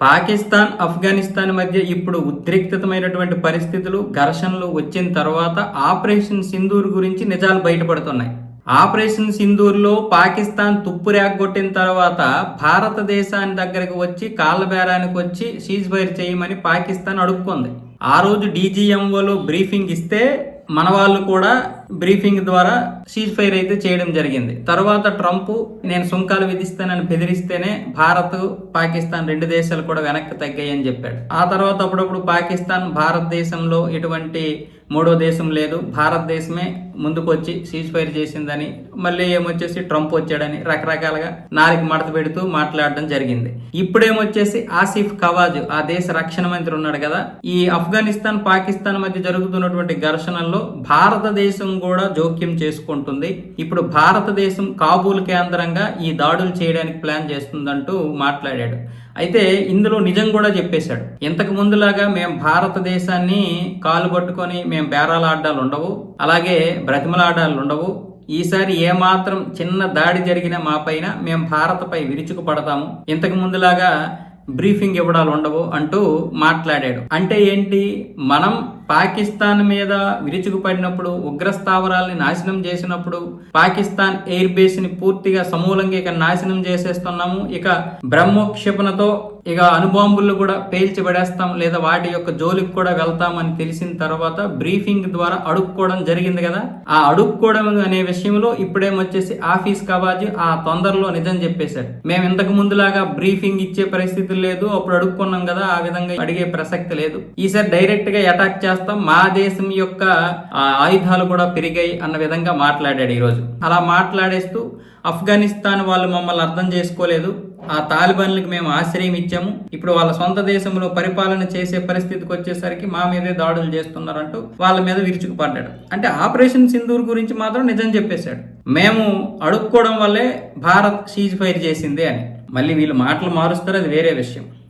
పాకిస్తాన్ ఆఫ్ఘనిస్తాన్ మధ్య ఇప్పుడు ఉద్రిక్తమైనటువంటి పరిస్థితులు ఘర్షణలు వచ్చిన తర్వాత ఆపరేషన్ సింధూర్ గురించి నిజాలు బయటపడుతున్నాయి. ఆపరేషన్ సింధూర్లో పాకిస్తాన్ తుప్పు రేగొట్టిన తర్వాత భారతదేశాన్ని దగ్గరకు వచ్చి కాళ్ళ బేరానికి వచ్చి సీజ్ ఫైర్ చేయమని పాకిస్తాన్ అడుక్కుంది. ఆ రోజు డీజీఎంఓలో బ్రీఫింగ్ ఇస్తే మన వాళ్ళు కూడా బ్రీఫింగ్ ద్వారా సీజ్ ఫైర్ అయితే చేయడం జరిగింది. తర్వాత ట్రంప్ నేను సుంకాలు విధిస్తానని బెదిరిస్తేనే భారత్ పాకిస్తాన్ రెండు దేశాలు కూడా వెనక్కి తగ్గాయని చెప్పాడు. ఆ తర్వాత అప్పుడప్పుడు పాకిస్తాన్ భారతదేశంలో ఎటువంటి మూడో దేశం లేదు. భారతదేశమే ముందుకొచ్చి సీజ్ ఫైర్ చేసిందని మళ్ళీ ఏమొచ్చేసి ట్రంప్ వచ్చాడని రకరకాలుగా నాలుగు మడత పెడుతూ మాట్లాడడం జరిగింది. ఇప్పుడేమొచ్చేసి ఆసిఫ్ కవాజ్ ఆ దేశ రక్షణ మంత్రి ఉన్నాడు కదా ఈ ఆఫ్ఘనిస్తాన్ పాకిస్తాన్ మధ్య జరుగుతున్నటువంటి ఘర్షణల్లో భారతదేశం కూడా జోక్యం చేసుకుంటుంది. ఇప్పుడు భారతదేశం కాబూల్ కేంద్రంగా ఈ దాడులు చేయడానికి ప్లాన్ చేస్తుందంటూ మాట్లాడాడు. అయితే ఇందులో నిజం కూడా చెప్పేశాడు. ఇంతకు ముందులాగా మేము భారతదేశాన్ని కాలు పట్టుకొని మేము బేరాలు ఆడ్డాలు ఉండవు అలాగే బ్రతిమలాడాలు ఉండవు. ఈసారి ఏమాత్రం చిన్న దాడి జరిగిన మా పైన మేము భారత్పై విరుచుకు పడతాము ఇంతకు ముందులాగా బ్రీఫింగ్ ఇవ్వడాలు ఉండవు అంటూ మాట్లాడాడు. అంటే ఏంటి? మనం పాకిస్తాన్ మీద విరుచుకుపడినప్పుడు ఉగ్ర స్థావరాల్ని నాశనం చేసినప్పుడు పాకిస్తాన్ ఎయిర్ బేస్ని పూర్తిగా సమూలంగా ఇక నాశనం చేసేస్తున్నాము. ఇక బ్రహ్మోక్షేపణతో ఇక అనుబాంబులు కూడా పేల్చి పడేస్తాం లేదా వాటి యొక్క జోలికి కూడా వెళ్తామని తెలిసిన తర్వాత బ్రీఫింగ్ ద్వారా అడుక్కోవడం జరిగింది కదా? ఆ అడుక్కోవడం అనే విషయంలో ఇప్పుడేమొచ్చేసి ఆఫీస్ కవాజీ ఆ తొందరలో నిజం చెప్పేశాడు. మేము ఇంతకు ముందులాగా బ్రీఫింగ్ ఇచ్చే పరిస్థితి లేదు. అప్పుడు అడుక్కున్నాం కదా ఆ విధంగా అడిగే ప్రసక్తి లేదు. ఈసారి డైరెక్ట్గా అటాక్ చేస్తాం. మా దేశం యొక్క ఆయుధాలు కూడా పెరిగాయి అన్న విధంగా మాట్లాడాడు ఈరోజు. అలా మాట్లాడేస్తూ ఆఫ్ఘనిస్తాన్ వాళ్ళు మమ్మల్ని అర్థం చేసుకోలేదు. ఆ తాలిబాన్లకు మేము ఆశ్రయం ఇచ్చాము. ఇప్పుడు వాళ్ళ సొంత దేశంలో పరిపాలన చేసే పరిస్థితికి వచ్చేసరికి మా మీదే దాడులు చేస్తున్నారంటూ వాళ్ళ మీద విరుచుకుపడ్డాడు. అంటే ఆపరేషన్ సింధూర్ గురించి మాత్రం నిజం చెప్పేశాడు. మేము అడుక్కోవడం వల్లే భారత్ సీజ్ ఫైర్ చేసింది అని. మళ్ళీ వీళ్ళు మాటలు మారుస్తారు అది వేరే విషయం.